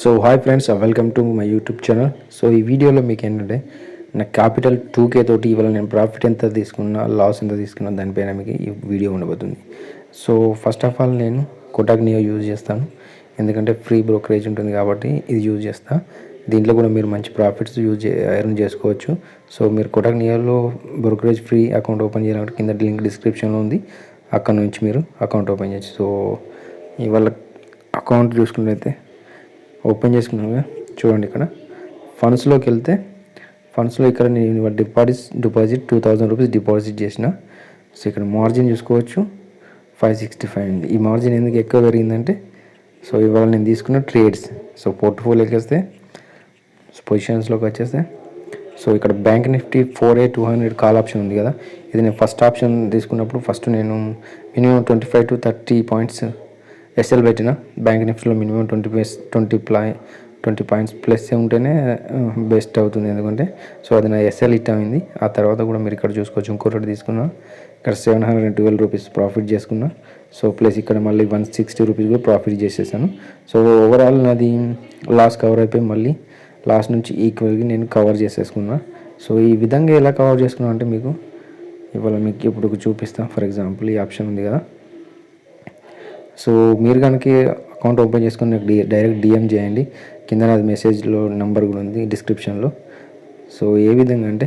So hi friends welcome to my YouTube channel so ఈ వీడియోలో మీకు ఏంటంటే నా క్యాపిటల్ టూ కే తోటి ఇవాళ నేను ప్రాఫిట్ ఎంత తీసుకున్నా లాస్ ఎంత తీసుకున్నా దానిపైన మీకు ఈ వీడియో ఉండబోతుంది. సో ఫస్ట్ ఆఫ్ ఆల్ నేను కోటాక్ నియో యూజ్ చేస్తాను. ఎందుకంటే ఫ్రీ బ్రోకరేజ్ ఉంటుంది కాబట్టి ఇది యూజ్ చేస్తా. దీంట్లో కూడా మీరు మంచి ప్రాఫిట్స్ యూజ్ ఎర్న్ చేసుకోవచ్చు. సో మీరు కోటాక్ నియోలో బ్రోకరేజ్ ఫ్రీ అకౌంట్ ఓపెన్ చేయాలంటే కింద లింక్ డిస్క్రిప్షన్లో ఉంది. అక్కడ నుంచి మీరు అకౌంట్ ఓపెన్ చేయొచ్చు. సో ఇవాళ అకౌంట్ చూసుకున్నట్లయితే ఓపెన్ చేసుకున్నాగా చూడండి ఇక్కడ. ఫండ్స్లోకి వెళ్తే ఫండ్స్లో ఇక్కడ నేను deposit deposit two thousand rupees deposit చేసిన. సో ఇక్కడ మార్జిన్ చూసుకోవచ్చు. ఫైవ్ సిక్స్టీ ఫైవ్ ఉంది ఈ మార్జిన్ ఎందుకు ఎక్కువ పెరిగిందంటే సో ఇవాళ నేను తీసుకున్న ట్రేడ్స్. సో పోర్ట్ఫోలియోకి వస్తే పొజిషన్స్లోకి వచ్చేస్తే సో ఇక్కడ bank Nifty four A two hundred call option ఉంది కదా. ఇది నేను ఫస్ట్ ఆప్షన్ తీసుకున్నప్పుడు ఫస్ట్ నేను minimum twenty five to thirty points SL పెట్టిన బ్యాంక్ నిఫ్టీలో మినిమం ట్వంటీ ప్లస్ ట్వంటీ ప్లా ట్వంటీ పాయింట్స్ ప్లస్ ఉంటేనే బెస్ట్ అవుతుంది. ఎందుకంటే సో అది నా ఎస్ఎల్ హిట్ అయింది. ఆ తర్వాత కూడా మీరు ఇక్కడ చూసుకోవచ్చు. ఇంకోటి తీసుకున్నా ఇక్కడ seven hundred and twelve rupees profit చేసుకున్నా. సో ప్లస్ ఇక్కడ మళ్ళీ వన్ సిక్స్టీ రూపీస్ కూడా ప్రాఫిట్ చేసేసాను. సో ఓవరాల్ నాది లాస్ కవర్ అయిపోయి మళ్ళీ లాస్ట్ నుంచి ఈక్వల్గా నేను కవర్ చేసేసుకున్నా. సో ఈ విధంగా ఎలా కవర్ చేసుకున్నా అంటే మీకు ఇవాళ మీకు ఇప్పుడు చూపిస్తాను ఫర్ ఎగ్జాంపుల్ ఈ ఆప్షన్ ఉంది కదా. సో మీరు కనుక అకౌంట్ ఓపెన్ చేసుకుని నాకు డైరెక్ట్ డిఎం చేయండి. కింద నాది మెసేజ్లో నెంబర్ కూడా ఉంది డిస్క్రిప్షన్లో సో ఏ విధంగా అంటే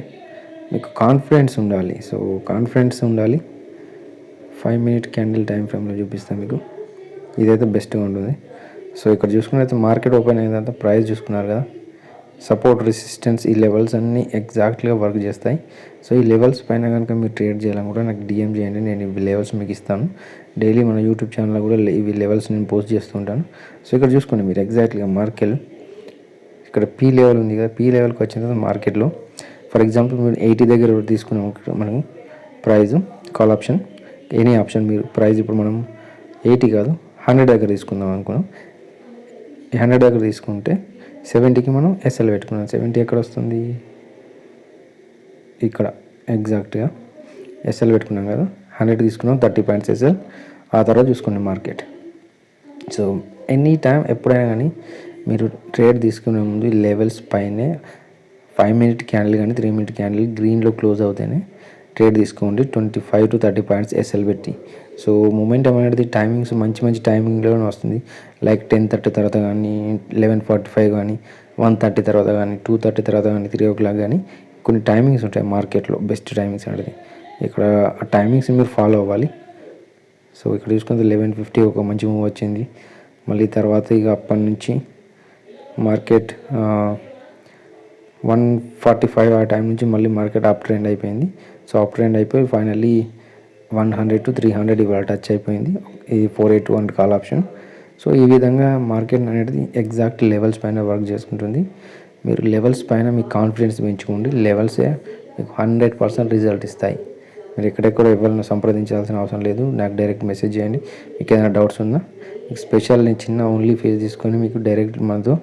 మీకు కాన్ఫిడెన్స్ ఉండాలి. సో కాన్ఫిడెన్స్ ఉండాలి. ఫైవ్ మినిట్ క్యాండిల్ టైం ఫ్రేమ్లో చూపిస్తాను మీకు. ఇదైతే బెస్ట్గా ఉంటుంది. సో ఇక్కడ చూసుకున్నైతే మార్కెట్ ఓపెన్ అయిన తర్వాత ప్రైస్ చూసుకున్నారు కదా. సపోర్ట్ రెసిస్టెన్స్ ఈ లెవెల్స్ అన్నీ ఎగ్జాక్ట్గా వర్క్ చేస్తాయి. సో ఈ లెవెల్స్ పైన కనుక మీరు ట్రేడ్ చేయాలని కూడా నాకు డిఎం చేయండి. నేను ఇవి లెవెల్స్ మీకు ఇస్తాను. డైలీ మన యూట్యూబ్ ఛానల్లో కూడా ఇవి లెవెల్స్ నేను పోస్ట్ చేస్తుంటాను సో ఇక్కడ చూసుకోండి మీరు ఎగ్జాక్ట్గా మార్కెట్ ఇక్కడ పీ లెవెల్ ఉంది కదా పీ లెవెల్కి వచ్చిన తర్వాత మార్కెట్లో ఫర్ ఎగ్జాంపుల్ మీరు ఎయిటీ దగ్గర తీసుకున్నాం మనం price call option any option మీరు ప్రైజ్ ఇప్పుడు మనం ఎయిటీ కాదు హండ్రెడ్ దగ్గర తీసుకుందాం అనుకున్నాం. ఈ హండ్రెడ్ దగ్గర తీసుకుంటే సెవెంటీకి మనం ఎస్ఎల్ పెట్టుకున్నాం. సెవెంటీ ఎక్కడ వస్తుంది ఇక్కడ ఎగ్జాక్ట్గా ఎస్ఎల్ పెట్టుకున్నాం కదా. హండ్రెడ్ తీసుకున్నాం థర్టీ పాయింట్స్ ఎస్ఎల్ ఆ తర్వాత చూసుకోండి మార్కెట్ సో ఎనీ టైం ఎప్పుడైనా కానీ మీరు ట్రేడ్ తీసుకునే ముందు లెవెల్స్ పైనే ఫైవ్ మినిట్ క్యాండిల్ కానీ త్రీ మినిట్ క్యాండిల్ గ్రీన్లో క్లోజ్ అవుతేనే ట్రేడ్ తీసుకోండి twenty five to thirty points SL పెట్టి. సో మూమెంటం అనేది టైమింగ్స్ మంచి మంచి టైమింగ్లోనే వస్తుంది. లైక్ టెన్ థర్టీ తర్వాత కానీ లెవెన్ ఫార్టీ ఫైవ్ కానీ వన్ థర్టీ తర్వాత కానీ టూ థర్టీ తర్వాత కానీ త్రీ ఓ క్లాక్ కానీ కొన్ని టైమింగ్స్ ఉంటాయి మార్కెట్లో బెస్ట్ టైమింగ్స్ అనేది. ఇక్కడ ఆ టైమింగ్స్ మీరు ఫాలో అవ్వాలి. సో ఇక్కడ చూసుకుంటే లెవెన్ ఫిఫ్టీ ఒక మంచి మూవ్ వచ్చింది. మళ్ళీ తర్వాత ఇక అప్పటి నుంచి మార్కెట్ వన్ ఫార్టీ ఫైవ్ ఆ టైం నుంచి మళ్ళీ మార్కెట్ అప్ ట్రెండ్ అయిపోయింది. సో అప్ ట్రెండ్ అయిపోయి finally one hundred to three hundred ఇవాళ టచ్ అయిపోయింది. ఇది four eight one call option. So ఈ విధంగా మార్కెట్ అనేది ఎగ్జాక్ట్ లెవెల్స్ పైన వర్క్ చేసుకుంటుంది. మీరు లెవెల్స్ పైన మీ కాన్ఫిడెన్స్ పెంచుకోండి. లెవెల్సే మీకు హండ్రెడ్ పర్సెంట్ రిజల్ట్ ఇస్తాయి. మీరు ఎక్కడెక్కడ ఎవరిని సంప్రదించాల్సిన అవసరం లేదు. నాకు డైరెక్ట్ మెసేజ్ చేయండి. మీకు ఏదైనా డౌట్స్ ఉందా మీకు స్పెషల్ నేను చిన్న ఓన్లీ ఫేస్ తీసుకొని మీకు డైరెక్ట్ మనతో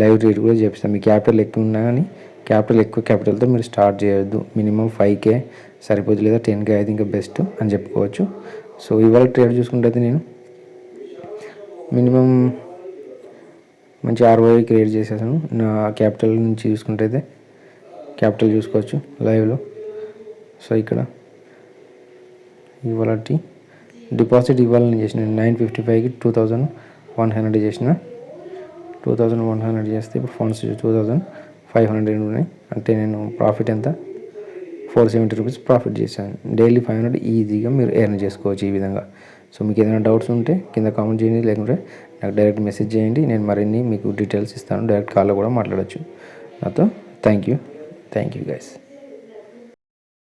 లైవ్ రేట్ కూడా చేపిస్తాను మీ క్యాపిటల్ ఎక్కువ ఉన్నా కానీ క్యాపిటల్ ఎక్కువ క్యాపిటల్తో మీరు స్టార్ట్ చేయొద్దు. మినిమం ఫైవ్ కే సరిపోదు లేదా టెన్ కే అయితే ఇంకా బెస్ట్ అని చెప్పుకోవచ్చు. సో ఇవాళ ట్రేడ్ చూసుకుంటే అయితే నేను మినిమం మంచి అరవై క్రియేట్ చేసేసాను. నా క్యాపిటల్ నుంచి చూసుకుంటే అయితే క్యాపిటల్ చూసుకోవచ్చు లైవ్లో. సో ఇక్కడ ఇవాళ డిపాజిట్ ఇవ్వాలని చేసిన నైన్ ఫిఫ్టీ ఫైవ్కి టూ థౌజండ్ వన్ హండ్రెడ్ చేసిన. టూ థౌజండ్ వన్ హండ్రెడ్ చేస్తే ఇప్పుడు funds two thousand five hundred ఉన్నాయి అంటే నేను ప్రాఫిట్ ఎంత? ఫోర్ సెవెంటీ రూపీస్ ప్రాఫిట్ చేశాను. డైలీ ఫైవ్ హండ్రెడ్ ఈజీగా మీరు ఎర్న్ చేసుకోవచ్చు ఈ విధంగా. సో మీకు ఏదైనా డౌట్స్ ఉంటే కింద కామెంట్ చేయండి లేకుంటే నాకు డైరెక్ట్ మెసేజ్ చేయండి. నేను మరిన్ని మీకు డీటెయిల్స్ ఇస్తాను. డైరెక్ట్ కాల్లో కూడా మాట్లాడచ్చు. నాతో thank you. Thank you guys